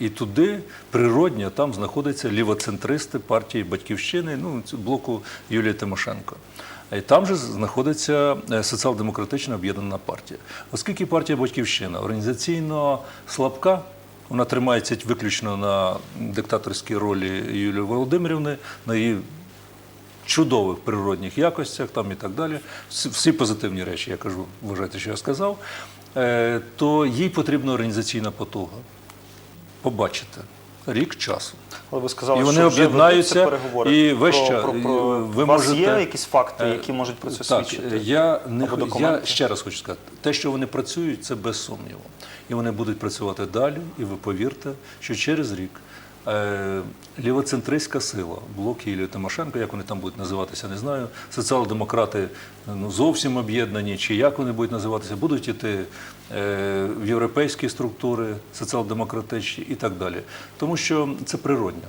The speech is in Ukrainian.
І туди природньо там знаходяться лівоцентристи партії Батьківщини, ну блоку Юлії Тимошенко. І там же знаходиться е, соціал-демократична об'єднана партія. Оскільки партія Батьківщина організаційно слабка, вона тримається виключно на диктаторській ролі Юлії Володимирівни, на її чудових природних якостях там і так далі. Всі- позитивні речі, я кажу, вважайте, що я сказав, е, то їй потрібна організаційна потуга. Побачите. Рік часу. Але ви сказали, І вони об'єднаються, і весь про, час- про, про, про... ви У вас можете- є якісь факти, Е, які можуть про це Так, свідчити? я, не, Або я ще раз хочу сказати, те, що вони працюють, це без сумніву. І вони будуть працювати далі, і ви повірте, що через рік лівоцентристська сила, блок Юлії Тимошенко, як вони там будуть називатися, не знаю. Соціал-демократи ну, зовсім об'єднані, чи як вони будуть називатися, будуть іти е, в європейські структури, соціал-демократичні і так далі. Тому що це природньо.